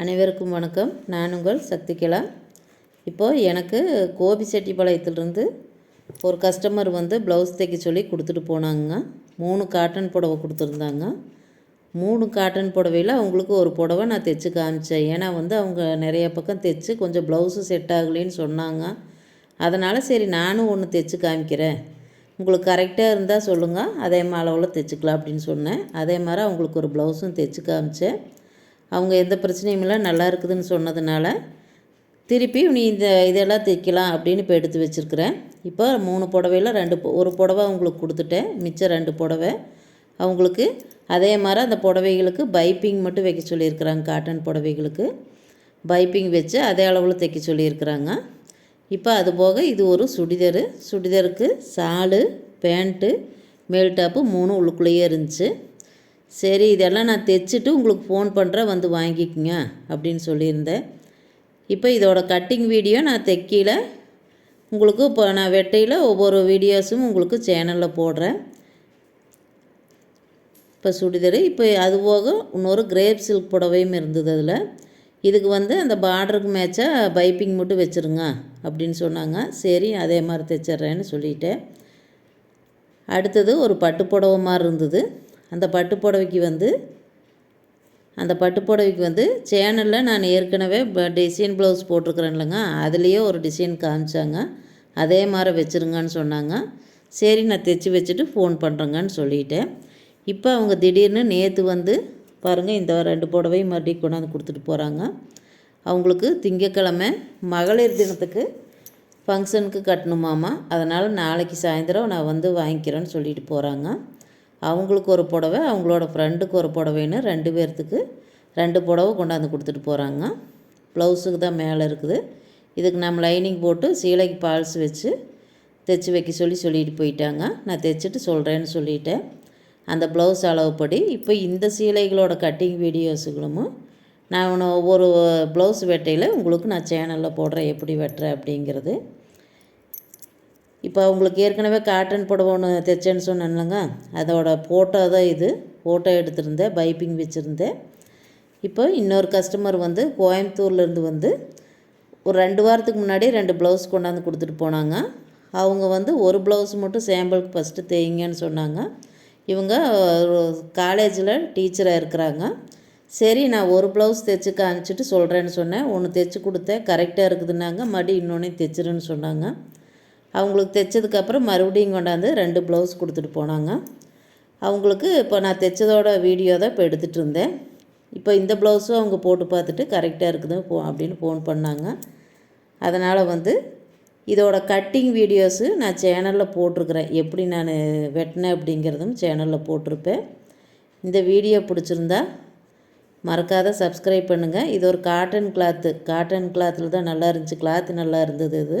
அனைவருக்கும் வணக்கம். நான் உங்கள் சக்திகலா. இப்போது எனக்கு கோபிச்செட்டிப்பாளையத்துலேருந்து ஒரு கஸ்டமர் வந்து ப்ளவுஸ் தைக்க சொல்லி கொடுத்துட்டு போனாங்க. மூணு காட்டன் புடவை கொடுத்துருந்தாங்க. மூணு காட்டன் புடவையில் அவங்களுக்கு ஒரு புடவை நான் தைச்சி காமிச்சேன். ஏன்னா வந்து அவங்க நிறைய பக்கம் தைச்சி கொஞ்சம் ப்ளவுஸு செட் ஆகலைன்னு சொன்னாங்க. அதனால் சரி நானும் ஒன்று தைச்சி காமிக்கிறேன். உங்களுக்கு கரெக்டாக இருந்தால் சொல்லுங்கள் அதே மாதிரி அளவில் தைச்சிக்கலாம் அப்படின்னு சொன்னேன். அதே மாதிரி அவங்களுக்கு ஒரு ப்ளவுஸும் தைச்சி காமிச்சேன். அவங்க எந்த பிரச்சனையும் இல்லை நல்லா இருக்குதுன்னு சொன்னதுனால திருப்பி நீ இந்த இதெல்லாம் தைக்கலாம் அப்படின்னு இப்போ எடுத்து வச்சுருக்குறேன். இப்போ மூணு புடவையில் ரெண்டு ஒரு புடவை அவங்களுக்கு கொடுத்துட்டேன். மிச்சம் ரெண்டு புடவை அவங்களுக்கு. அதே மாதிரி அந்த புடவைகளுக்கு பைப்பிங் மட்டும் வைக்க சொல்லியிருக்கிறாங்க காட்டன் புடவைகளுக்கு. பைப்பிங் வச்சு அதே அளவில் தைக்க சொல்லியிருக்கிறாங்க. இப்போ அது போக இது ஒரு சுடிதார். சுடிதாருக்கு சாலு பேண்ட்டு மேல் டாப்பு மூணு உள்ளுக்குள்ளேயே இருந்துச்சு. சரி இதெல்லாம் நான் தைச்சிட்டு உங்களுக்கு ஃபோன் பண்ணுறேன் வந்து வாங்கிக்கோங்க அப்படின்னு சொல்லியிருந்தேன். இப்போ இதோட கட்டிங் வீடியோ நான் தைக்கல. உங்களுக்கு இப்போ நான் வெட்டையில் ஒவ்வொரு வீடியோஸும் உங்களுக்கு சேனலில் போடுறேன். இப்போ சுடிதார் இப்போ அது போக இன்னொரு கிரேப் சில்க் புடவையும் இருந்தது அதில். இதுக்கு வந்து அந்த பார்டருக்கு மேட்சாக பைப்பிங் மட்டும் வச்சுருங்க அப்படின்னு சொன்னாங்க. சரி அதே மாதிரி தைச்சிட்றேன்னு சொல்லிட்டேன். அடுத்தது ஒரு பட்டு புடவை மாதிரி இருந்தது. அந்த பட்டு புடவைக்கு வந்து அந்த பட்டு புடவைக்கு வந்து சேனலில் நான் ஏற்கனவே டிசைன் ப்ளவுஸ் போட்டிருக்கிறேன் இல்லைங்க. அதுலேயே ஒரு டிசைன் காமிச்சாங்க. அதே மாதிரி வச்சுருங்கன்னு சொன்னாங்க. சரி நான் தைச்சி வச்சுட்டு ஃபோன் பண்ணுறேங்கன்னு சொல்லிட்டேன். இப்போ அவங்க திடீர்னு நேற்று வந்து பாருங்கள் இந்த ரெண்டு புடவையும் மறுபடியும் கொண்டாந்து கொடுத்துட்டு போகிறாங்க அவங்களுக்கு திங்கக்கிழமை மகளிர் தினத்துக்கு ஃபங்க்ஷனுக்கு கட்டணுமாமா. அதனால் நாளைக்கு சாயந்தரம் நான் வந்து வாங்கிக்கிறேன்னு சொல்லிட்டு போகிறாங்க அவங்களுக்கு ஒரு புடவை அவங்களோட ஃப்ரெண்டுக்கு ஒரு புடவைன்னு ரெண்டு பேர்த்துக்கு ரெண்டு புடவை கொண்டாந்து கொடுத்துட்டு போகிறாங்க ப்ளவுஸுக்கு தான் மேலே இருக்குது. இதுக்கு நம்ம லைனிங் போட்டு சீலைக்கு பால்ஸ் வச்சு தைச்சி வைக்க சொல்லி சொல்லிட்டு போயிட்டாங்க. நான் தைச்சிட்டு சொல்கிறேன்னு சொல்லிட்டேன். அந்த ப்ளவுஸ் அளவுப்படி இப்போ இந்த சீலைகளோட கட்டிங் வீடியோஸுகளும் நான் ஒவ்வொரு ப்ளவுஸ் வெட்டையில் உங்களுக்கு நான் சேனலில் போடுறேன் எப்படி வெட்டுறேன் அப்படிங்கிறது. இப்போ உங்களுக்கு ஏற்கனவே காட்டன் புடவை ஒன்று தைச்சேன்னு சொன்னேன்லங்க அதோட ஃபோட்டோ தான் இது. ஃபோட்டோ எடுத்திருந்தேன் பைப்பிங் வச்சுருந்தேன். இப்போ இன்னொரு கஸ்டமர் வந்து கோயம்புத்தூர்லேருந்து வந்து ஒரு ரெண்டு வாரத்துக்கு முன்னாடி ரெண்டு ப்ளவுஸ் கொண்டாந்து கொடுத்துட்டு போனாங்க. அவங்க வந்து ஒரு ப்ளவுஸ் மட்டும் சாம்பிளுக்கு ஃபஸ்ட்டு தேய்ங்கன்னு சொன்னாங்க. இவங்க காலேஜில் டீச்சராக இருக்கிறாங்க. சரி நான் ஒரு ப்ளவுஸ் தைச்சு காமிச்சிட்டு சொல்கிறேன்னு சொன்னேன். ஒன்று தைச்சி கொடுத்தேன் கரெக்டாக இருக்குதுன்னாங்க. மறுபடி இன்னொன்று தைச்சிருன்னு சொன்னாங்க. அவங்களுக்கு தைச்சதுக்கப்புறம் மறுபடியும் கொண்டாந்து ரெண்டு ப்ளவுஸ் கொடுத்துட்டு போனாங்க. அவங்களுக்கு இப்போ நான் தைச்சதோட வீடியோ தான் இப்போ எடுத்துகிட்டு இருந்தேன். இப்போ இந்த ப்ளவுஸும் அவங்க போட்டு பார்த்துட்டு கரெக்டாக இருக்குது போ அப்படின்னு ஃபோன் பண்ணாங்க. அதனால் வந்து இதோட கட்டிங் வீடியோஸு நான் சேனலில் போட்டிருக்கிறேன். எப்படி நான் வெட்டினேன் அப்படிங்கிறதும் சேனலில் போட்டிருப்பேன். இந்த வீடியோ பிடிச்சிருந்தா மறக்காத சப்ஸ்கிரைப் பண்ணுங்கள் இது ஒரு காட்டன் கிளாத்து காட்டன் கிளாத்தில் தான் நல்லா இருந்துச்சு. கிளாத்து நல்லா இருந்தது இது.